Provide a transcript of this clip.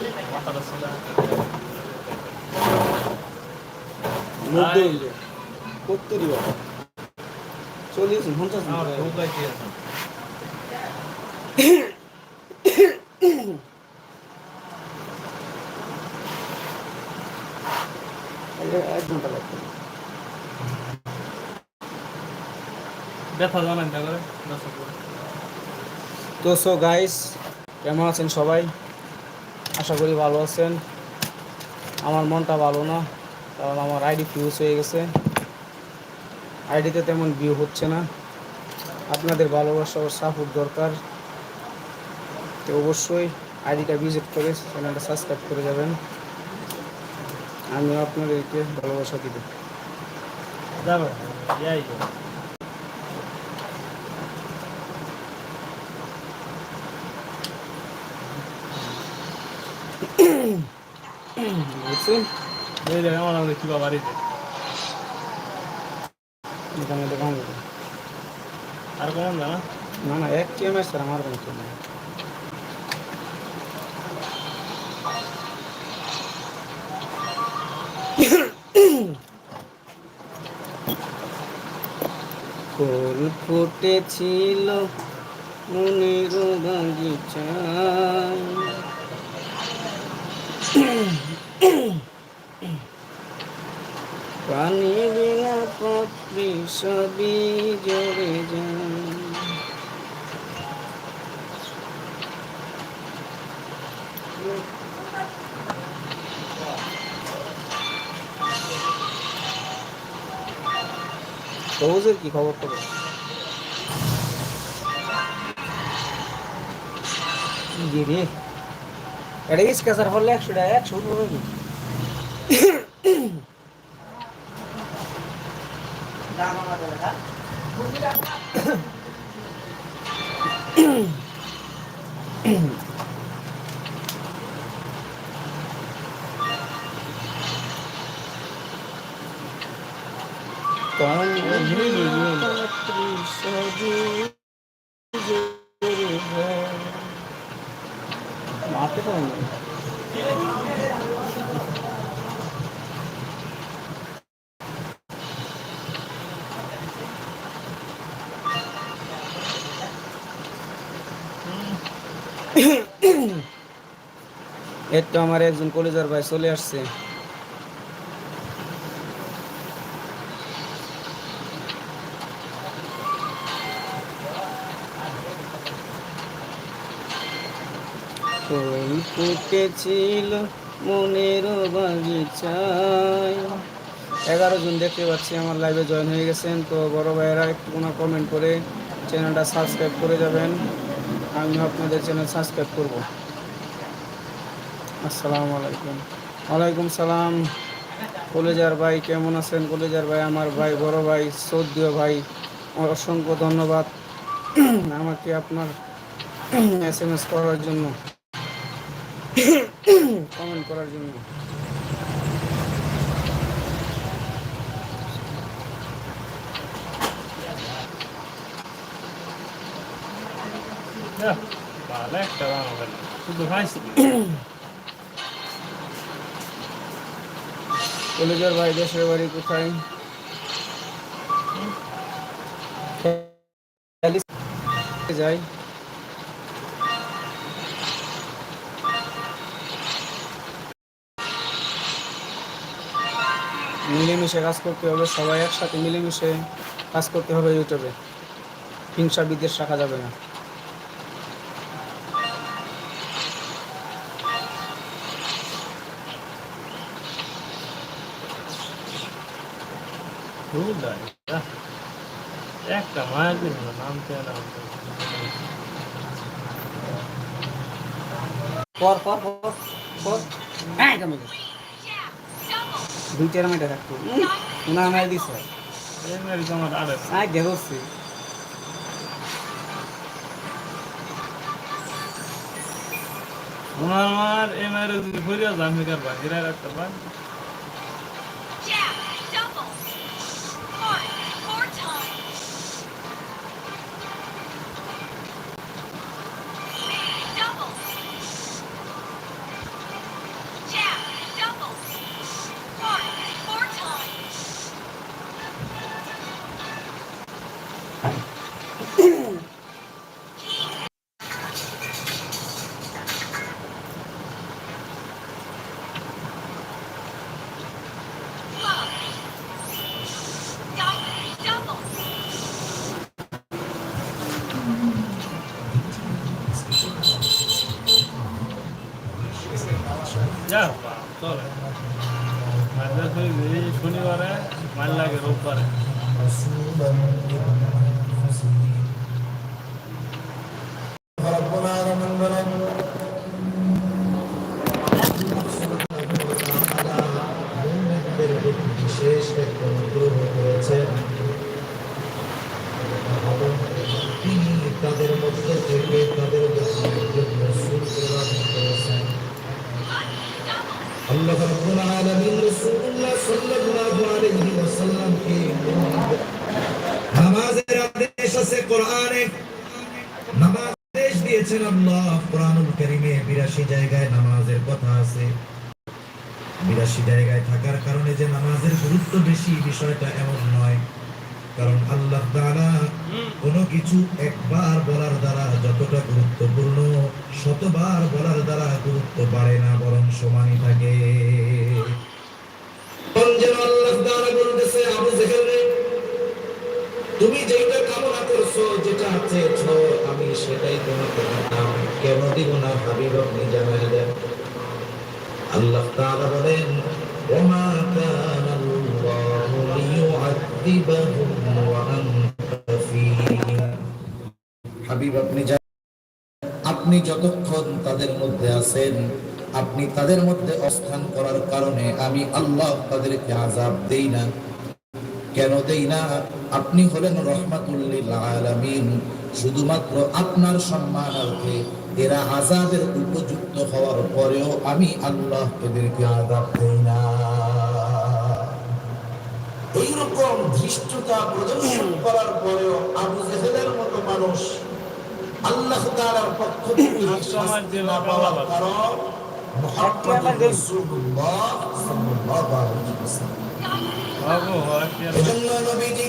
বাবা চল্লিশ পঞ্চাশ। এক ঘণ্টা লাগবে। তো সো গাইস কেমন আছেন সবাই? আশা করি ভালো আছেন। আমার মনটা ভালো না, কারণ আমার আইডি ফিউজ হয়ে গেছে। আইডিতে তেমন ভিউ হচ্ছে না। আপনাদের ভালোবাসা ও সাপোর্ট দরকার। তো অবশ্যই আইডিটা ভিজিট করে চ্যানেলটা সাবস্ক্রাইব করে যাবেন। আমিও আপনাদেরকে ভালোবাসা দিব। যাবে বুঝছেন এই দেখেন আমার আমাদের কিবা বাড়িতে আমি দেখাবো আর না না এক স্যার আমার কোনো। ফুল ফুটেছিল মনের বাগিচায় পানি বিনা পত্রি সবই জড়ে যায়। সবুজের কি খবর খবর রে? এটা স্কেচার হলে একশো টাকা একশো টাকা মারতে পারেন এর তো আমার একজন কলেজার ভাই চলে আসছে। ফুল ফুটেছিল মনের বাগিচায়। এগারো জন দেখতে পাচ্ছি, আমার লাইভে জয়েন হয়ে গেছেন। তো বড় ভাইয়েরা, একটু কোনো কমেন্ট করে চ্যানেলটা সাবস্ক্রাইব করে যাবেন। আমি আপনাদের চ্যানেল সাবস্ক্রাইব করব। আসসালামু আলাইকুম। ওয়ালাইকুম সালাম। কলেজার ভাই, কেমন আছেন? কলেজার ভাই, আমার ভাই, বড় ভাই সৌদীয় ভাই, অসংখ্য ধন্যবাদ। আমাকে আপনার এস এম এস করার জন্য। কমেন্ট করার জন্য। ভালো একটা শুধু খাইছি কলেজের ভাই দেশের বাড়ি কোথায়? যাই। মিলেমিশে কাজ করতে হবে সবাই একসাথে মিলেমিশে কাজ করতে হবে ইউটিউবে। হিংসা বিদ্বেষ রাখা যাবে না। একটা মায়ের নামতে পর পর পর পর। হ্যাঁ কামে দুইটার মেয়েটা থাকতো। উনা মেয়ে দিছে। হ্যাঁ গেছি ওনার আমার এমআর যদি ঘুরিয়া বাহিরা রাখতে বা যা চলে। শনিবারে মাল লাগে রোববারে। দিয়েছেন আল্লাহ কোরআনুল কারীমে 82 জায়গায় নামাজের কথা আছে। 82 জায়গায় থাকার কারণে যে নামাজের গুরুত্ব বেশি, বিষয়টা এমন নয়। কারণ আল্লাহ তাআলা কোনো কিছু একবার বলার দ্বারা যতটা গুরুত্বপূর্ণ, শতবার বলার দ্বারা গুরুত্ব বাড়ে না, বরং সমানই থাকে। তুমি যেটা কামনা করছ, যেটা চেয়েছো সেটাই তোমাকে দিতাম কেন দিব না হাবিব আপনি জানাই দেন। আল্লাহ বলেন আপনি যতক্ষণ তাদের মধ্যে আছেন, আপনি তাদের মধ্যে অবস্থান করার কারণে আমি আল্লাহ তাদেরকে আযাব দেই না। কেন দেই না? আপনি হলেন রহমাতুল্লিল আলামিন। শুধুমাত্র আপনার সম্মানার্থে এরা আজাবের উপযুক্ত হওয়ার পরেও আমি আল্লাহ এদেরকে আজাব দেই না। এইরকম ধৃষ্টতা প্রদর্শন করার পরেও আবু জেহেলের মতো মানুষ আল্লাহ তাআলার পক্ষ থেকে শাস্তি না পাওয়ার কারণ মুহাম্মদ রাসূলুল্লাহ সাল্লাল্লাহু আলাইহি ওয়াসাল্লাম। হয় এজন্য নবীজি